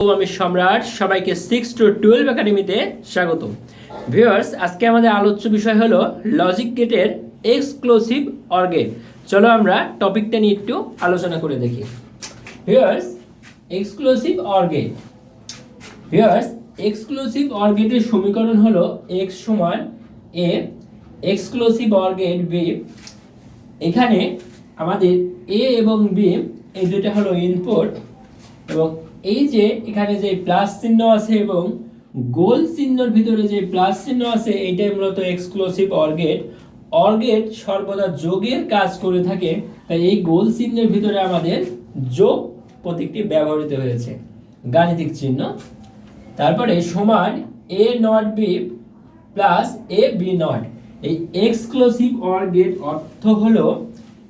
আমি সম্রাট, সবাইকে সিক্স টু টুয়েলভ একাডেমিতে স্বাগত ভিউয়ার্স আজকে আমাদের আলোচ্য বিষয় হলো লজিক গেটের এক্সক্লুসিভ অর গেট চলো আমরা টপিকটা নিয়ে একটু আলোচনা করে দেখি। Viewers exclusive or gate viewers exclusive or গেটের সমীকরণ হলো এক্স সমান A exclusive or gate B এখানে আমাদের এ এবং বি এই দুটো হলো ইনপুট এবং এই যে এখানে যে প্লাস চিহ্ন আছে এবং গোল চিহ্নর ভিতরে যে প্লাস চিহ্ন আছে, এইটাই মূলত এক্সক্লুসিভ অর্গেট অর্গেট সর্বদা যোগের কাজ করে থাকে, তাই এই গোল চিহ্নের ভিতরে আমাদের যোগ প্রতীকটি ব্যবহৃত হয়েছে। গাণিতিক চিহ্ন। তারপরে সমান A not B plus A B not এই এক্সক্লুসিভ অর গেট অর্থ হলো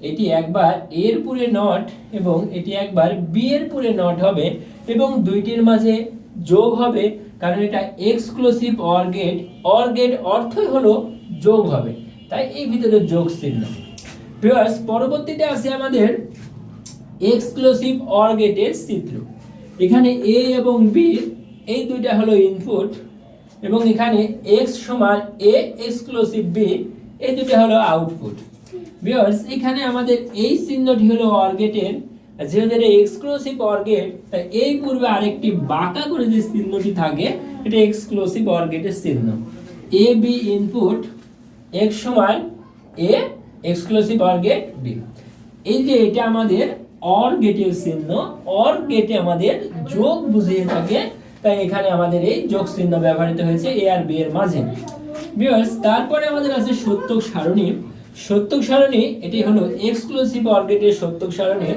এটি একবার এর পুরে নট এবং এটি একবার বি এর পুরে নট হবে এবং দুইটির মাঝে যোগ হবে, কারণ এটা exclusive or gate or gate অর্থই হলো যোগ হবে। তাই এই ভিতরে যোগ চিহ্ন। প্লাস পরবর্তীতে আছে আমাদের এক্সক্লুসিভ অর গেটের চিত্র। এখানে এ এবং বি এই দুইটা হলো ইনপুট এবং এখানে এক্স সমান এ এক্সক্লুসিভ বি এই দুটো হলো আউটপুট ভিউয়ার্স এখানে আমাদের এই চিহ্নটি হলো অর্গেটের যেহেতু এটা এক্সক্লুসিভ অর্গেট তাই এই পূর্বে আরেকটি বাঁকা করে যে চিহ্নটি থাকে, এটা এক্সক্লুসিভ অর্গেটের চিহ্ন। এ বি ইনপুট এক্স সমান এ এক্সক্লুসিভ অর্গেট বি এই যে এটা আমাদের অর গেটের চিহ্ন অর গেটে আমাদের যোগ বুঝিয়ে থাকে, তাই এখানে আমাদের এই যোগ চিহ্ন ব্যবহৃত হয়েছে এ আর বি এর মাঝে। ভিউয়ার্স তারপরে আমাদের আছে সত্যক সারণী। সত্যক সারণী, এটি হলো এক্সক্লুসিভ অর্গেটের সত্যক সারণী।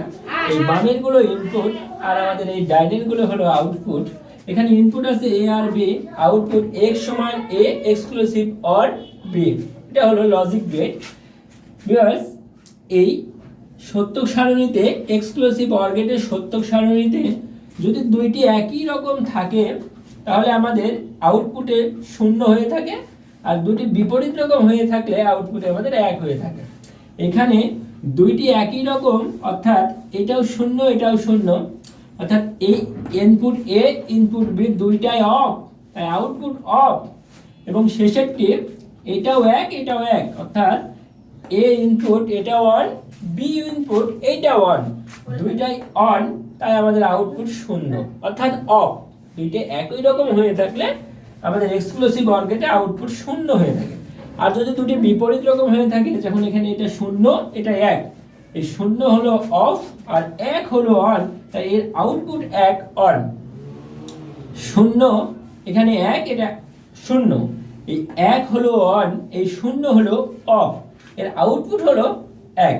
এই বামেরগুলো ইনপুট আর আমাদের এই ডাইনেরগুলো হলো আউটপুট এখানে ইনপুট আছে এ আর বি আউটপুট এক্স সমান এ এক্সক্লুসিভ অর বি এটা হলো লজিক গেট বিকজ এই সত্যক সারণীতে এক্সক্লুসিভ অর্গেটের সত্যক সারণীতে যদি দুইটি একই রকম থাকে, তাহলে আমাদের আউটপুটে শূন্য হয়ে থাকে। আর দুটি বিপরীত রকম হয়ে থাকলে আউটপুটে আমাদের এক হয়ে থাকে। এখানে দুইটি একই রকম, অর্থাৎ এটাও শূন্য এটাও শূন্য, অর্থাৎ এই ইনপুট এ ইনপুট বি দুইটাই অফ তাই আউটপুট অফ এবং শেষেরটি এটাও এক এটাও এক, অর্থাৎ এ ইনপুট এটা অন বি ইনপুট এইটা অন দুইটাই অন তাই আমাদের আউটপুট শূন্য, অর্থাৎ অফ দুইটা একই রকম হয়ে থাকলে আমাদের এক্সক্লুসিভ অর্গেটে আউটপুট শূন্য হয়ে থাকে। আর যদি দুটি বিপরীত রকম হয়ে থাকে, যখন এখানে এটা শূন্য, এটা এক। এই শূন্য হলো অফ আর এক হলো অন তাই এর আউটপুট এক অন শূন্য, এখানে এক, এটা শূন্য। এই এক হলো অন এই শূন্য হলো অফ এর আউটপুট হলো এক।